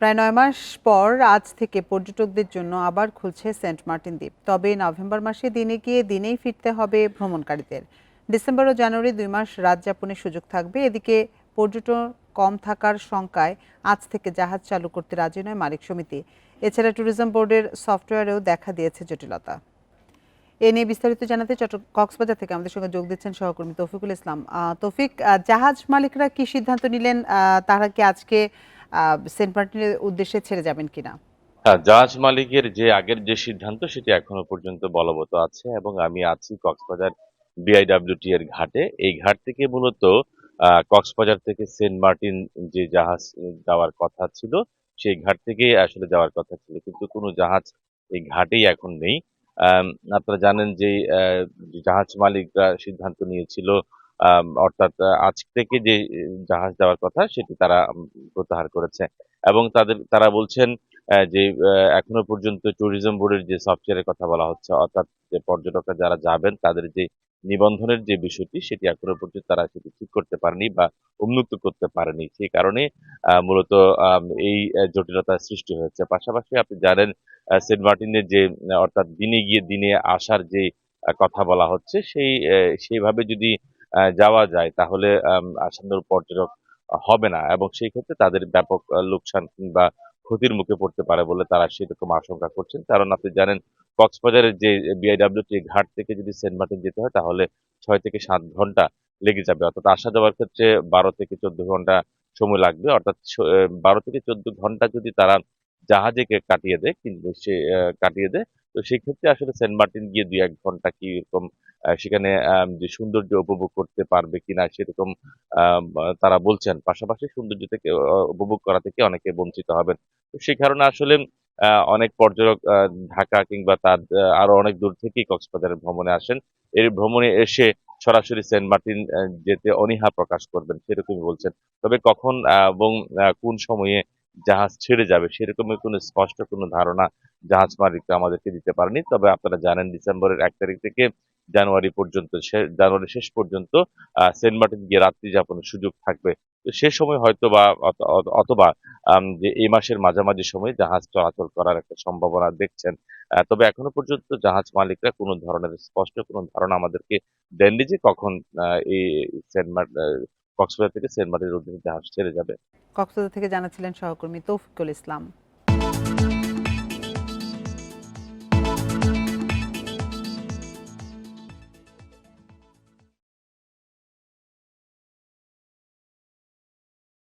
প্রায় নয় মাস পর আজ থেকে পর্যটকদের জন্য আবার খুলছে সেন্ট মার্টিন দ্বীপ। তবে নভেম্বর মাসে দিনে গিয়ে দিনেই ফিরতে হবে ভ্রমণকারীদের। ডিসেম্বর ও জানুয়ারি দুই মাস রাত যাপনের সুযোগ থাকবে। এদিকে পর্যটন কম থাকার শঙ্কায় আজ থেকে জাহাজ চালু করতে রাজি নয় মালিক সমিতি। এছাড়া ট্যুরিজম বোর্ডের সফটওয়্যারেও দেখা দিয়েছে জটিলতা। এ নিয়ে বিস্তারিত জানাতে চট্ট, কক্সবাজার থেকে আমাদের সঙ্গে যোগ দিচ্ছেন সহকর্মী তৌফিকুল ইসলাম। তৌফিক জাহাজ মালিকরা কি সিদ্ধান্ত নিলেন? তারা কি আজকে সেন্ট মার্টিনের উদ্দেশ্যে ছেড়ে যাবেন কিনা? হ্যাঁ জাহাজ মালিকের যে আগের যে সিদ্ধান্ত, সেটি এখনও পর্যন্ত বলবৎ আছে এবং আমি আছি কক্সবাজার বিআইডব্লিউটি এর ঘাটে। এই ঘাট থেকে মূলত কক্সবাজার থেকে সেন্ট মার্টিন যে জাহাজ যাওয়ার কথা ছিল, সেই ঘাট থেকে আসলে যাওয়ার কথা ছিল। কিন্তু কোনো জাহাজ এই ঘাটেই এখন নেই। আপনারা জানেন যে জাহাজ মালিকরা সিদ্ধান্ত নিয়েছিল অর্থাৎ আজ থেকে যে জাহাজ যাওয়ার কথা সেটি তারা প্রত্যাহার করেছে। এবং তাদের, তারা বলছেন যে এখনও পর্যন্ত ট্যুরিজম বোর্ডের যে সফটওয়্যারের কথা বলা হচ্ছে, অর্থাৎ যে পর্যটকরা যারা যাবেন, তাদের যে নিবন্ধনের যে বিষয়টি, সেটি এখনও পর্যন্ত তারা সেটি ঠিক করতে পারেনি বা উন্মুক্ত করতে পারেনি। সেই কারণে মূলত এই জটিলতার সৃষ্টি হয়েছে। পাশাপাশি আপনি জানেন সেন্ট মার্টিনের যে, অর্থাৎ দিনে গিয়ে দিনে আসার যে কথা বলা হচ্ছে, সেই সেইভাবে যদি যাওয়া যায় তাহলে আম, আসানোর পর্যটক হবে না এবং সেই ক্ষেত্রে তাদের ব্যাপক লোকসান কিংবা ক্ষতির মুখে পড়তে পারে বলে তারা সেরকম আশঙ্কা করছেন। কারণ আপনি জানেন কক্সবাজারের যে বিআইডব্লিউটি ঘাট থেকে যদি সেন্ট মার্টিন যেতে হয় তাহলে ছয় থেকে সাত ঘণ্টা লেগে যাবে। অর্থাৎ আসা যাওয়ার ক্ষেত্রে বারো থেকে চোদ্দ ঘণ্টা সময় লাগবে। অর্থাৎ বারো থেকে চোদ্দ ঘণ্টা যদি তারা জাহাজে কাটিয়ে দেয় কিন্তু সে কাটিয়ে দেয় তো সেই ক্ষেত্রে আসলে সেন্ট মার্টিন গিয়ে দুই এক ঘণ্টা কি এরকম সেখানে যে সৌন্দর্য উপভোগ করতে পারবে কিনা সেরকম তারা বলছেন। পাশাপাশি সৌন্দর্য থেকে উপভোগ করা থেকে অনেকে বঞ্চিত হবেন। তো সেই কারণে আসলে অনেক পর্যটক ঢাকা কিংবা তার আরও অনেক দূর থেকেই কক্সবাজারে ভ্রমণে আসেন। এর ভ্রমণে এসে সরাসরি সেন্ট মার্টিন যেতে অনীহা প্রকাশ করবেন সেরকমই বলছেন। তবে কখন এবং কোন সময়ে জাহাজ ছেড়ে যাবে সেরকমের কোনো স্পষ্ট কোনো ধারণা জাহাজ মালিকরা আমাদেরকে দিতে পারেনি। তবে আপনারা জানেন ডিসেম্বরের এক তারিখ থেকে জানুয়ারি পর্যন্ত জানুয়ারি শেষ পর্যন্ত সেন্ট মার্টিন গিয়ে রাত্রি যাপনের সুযোগ থাকবে। তো সে সময় হয়তো বা অথ- অথ- অথবা যে এই মাসের মাঝামাঝি সময় জাহাজ চলাচল করার একটা সম্ভাবনা দেখছেন। তবে এখনও পর্যন্ত জাহাজ মালিকরা কোনো ধরনের স্পষ্ট কোনো ধারণা আমাদেরকে দেননি যে কখন এই সেন্ট মার্ট কক্সবাজার থেকে সেন্ট মার্টিনের উদ্দেশ্যে জাহাজ ছেড়ে যাবে। কক্সবাজার থেকে জানাচ্ছিলেন সহকর্মী তৌফিকুল ইসলাম।